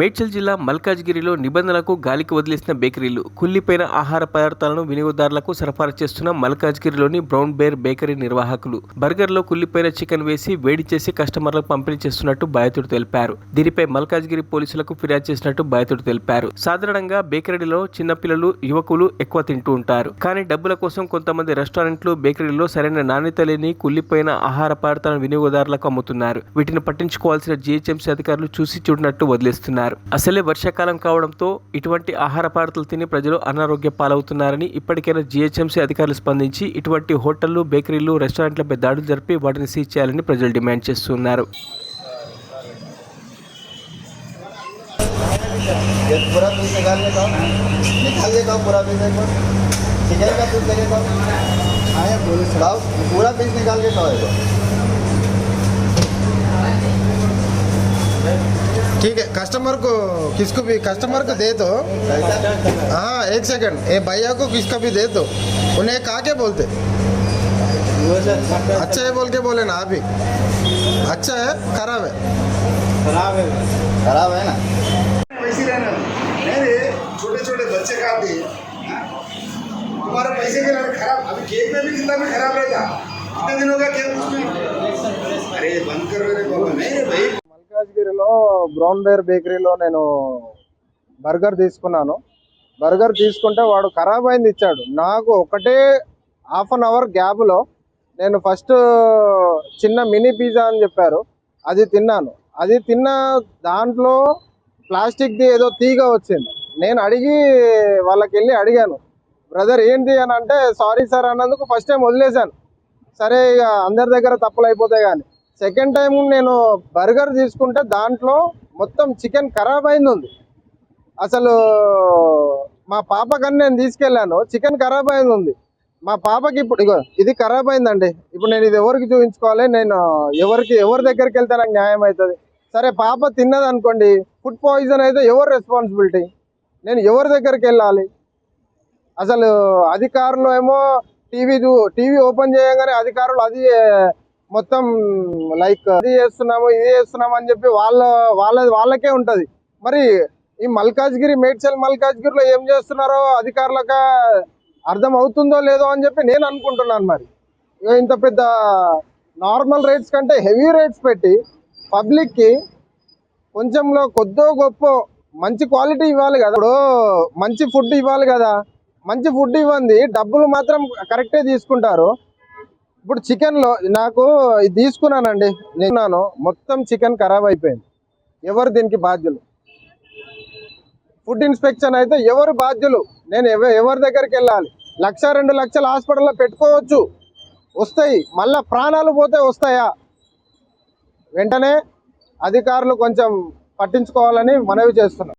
మేడ్చల్ జిల్లా మల్కాజ్గిరిలో నిబంధనలకు గాలికి వదిలేసిన బేకరీలు కుల్లిపోయిన ఆహార పదార్థాలను వినియోగదారులకు సరఫరా చేస్తున్న మల్కాజ్గిరిలోని బ్రౌన్ బేర్ బేకరీ నిర్వాహకులు బర్గర్లో కుళ్ళిపోయిన చికెన్ వేసి వేడి చేసి కస్టమర్లకు పంపిణీ చేస్తున్నట్టు బాధితుడు తెలిపారు. దీనిపై మల్కాజ్గిరి పోలీసులకు ఫిర్యాదు చేసినట్టు బాధితుడు తెలిపారు. సాధారణంగా బేకరీలో చిన్నపిల్లలు యువకులు ఎక్కువ తింటూ ఉంటారు. కానీ డబ్బుల కోసం కొంతమంది రెస్టారెంట్లు బేకరీలో సరైన నాణ్యత లేని కుల్లిపోయిన ఆహార పదార్థాలను వినియోగదారులకు అమ్ముతున్నారు. వీటిని పట్టించుకోవాల్సిన జీహెచ్ఎంసీ అధికారులు చూసి చూడనట్టు వదిలేస్తున్నారు. అసలే వర్షాకాలం కావడంతో ఇటువంటి ఆహార పదార్థాలు తిని ప్రజలు అనారోగ్య పాలవుతున్నారని ఇప్పటికైనా జీహెచ్ఎంసీ అధికారులు స్పందించి ఇటువంటి హోటళ్లు బేకరీలు రెస్టారెంట్లపై దాడులు జరిపి వాటిని సీజ్ చేయాలని ప్రజలు డిమాండ్ చేస్తున్నారు ये पूरा पीस निकाल के खाओ ठीक है कस्टमर को किसको भी कस्टमर को दे दो। हाँ एक सेकंड ये भैया को किसका भी दे दो। उन्हें कहा के बोलते? अच्छा है बोल के बोले ना अभी। अच्छा है खराब है। खराब है। खराब है ना? पैसे लेना। नहीं रे छोटे छोटे बच्चे का भी। हाँ? तुम्हारे पैसे के लिए खराब अभी केक में भी कितना भी खराब रहेगा कितने दिनों का केक उसमें? బ్రౌన్ బేర్ బేకరీలో నేను బర్గర్ తీసుకున్నాను. బర్గర్ తీసుకుంటే వాడు ఖరాబ్ అయింది ఇచ్చాడు. నాకు ఒకటే హాఫ్ అన్ అవర్ గ్యాప్లో నేను ఫస్ట్ చిన్న మినీ పిజ్జా అని చెప్పారు. అది తిన్నాను. అది తిన్న దాంట్లో ప్లాస్టిక్ది ఏదో తీగ వచ్చింది. నేను అడిగి వాళ్ళకి వెళ్ళి అడిగాను. బ్రదర్ ఏంటి అని అంటే సారీ సార్ అన్నందుకు ఫస్ట్ టైం వదిలేశాను. సరే ఇక అందరి దగ్గర తప్పులు అయిపోతాయి కానీ సెకండ్ టైం నేను బర్గర్ తీసుకుంటే దాంట్లో మొత్తం చికెన్ ఖరాబ్ అయింది. ఉంది అసలు మా పాపకని నేను తీసుకెళ్ళాను. చికెన్ ఖరాబ్ అయింది. ఉంది మా పాపకి ఇప్పుడు ఇగో ఇది ఖరాబ్ అయిందండి. ఇప్పుడు నేను ఇది ఎవరికి చూపించుకోవాలి? నేను ఎవరికి ఎవరి దగ్గరికి వెళ్తే నాకు న్యాయం అవుతుంది? సరే పాప తిన్నది అనుకోండి. ఫుడ్ పాయిజన్ అయితే ఎవరు రెస్పాన్సిబిలిటీ? నేను ఎవరి దగ్గరికి వెళ్ళాలి? అసలు అధికారులు ఏమో టీవీ చూ టీవీ ఓపెన్ చేయగానే అధికారులు అది మొత్తం లైక్ ఇది చేస్తున్నాము ఇది చేస్తున్నాము అని చెప్పి వాళ్ళ వాళ్ళ వాళ్ళకే ఉంటుంది. మరి ఈ మల్కాజ్గిరి మేడ్చల్ మల్కాజ్గిరిలో ఏం చేస్తున్నారో అధికారులకు అర్థం అవుతుందో లేదో అని చెప్పి నేను అనుకుంటున్నాను మరి. ఇగో ఇంత పెద్ద నార్మల్ రేట్స్ కంటే హెవీ రేట్స్ పెట్టి పబ్లిక్కి కొంచెంలో కొద్దో గొప్ప మంచి క్వాలిటీ ఇవ్వాలి కదా. ఇప్పుడు మంచి ఫుడ్ ఇవ్వాలి కదా. మంచి ఫుడ్ ఇవ్వండి డబ్బులు మాత్రం కరెక్టే తీసుకుంటారు. ఇప్పుడు చికెన్లో నాకు ఇది తీసుకున్నానండి. నేను మొత్తం చికెన్ ఖరాబ్ అయిపోయింది. ఎవరు దీనికి బాధ్యులు? ఫుడ్ ఇన్స్పెక్షన్ అయితే ఎవరు బాధ్యులు? నేను ఎవ- ఎవరి దగ్గరికి వెళ్ళాలి? లక్ష రెండు లక్షల హాస్పిటల్లో పెట్టుకోవచ్చు. వస్తాయి. మళ్ళా ప్రాణాలు పోతే వస్తాయా? వెంటనే అధికారులు కొంచెం పట్టించుకోవాలని మనవి చేస్తున్నాం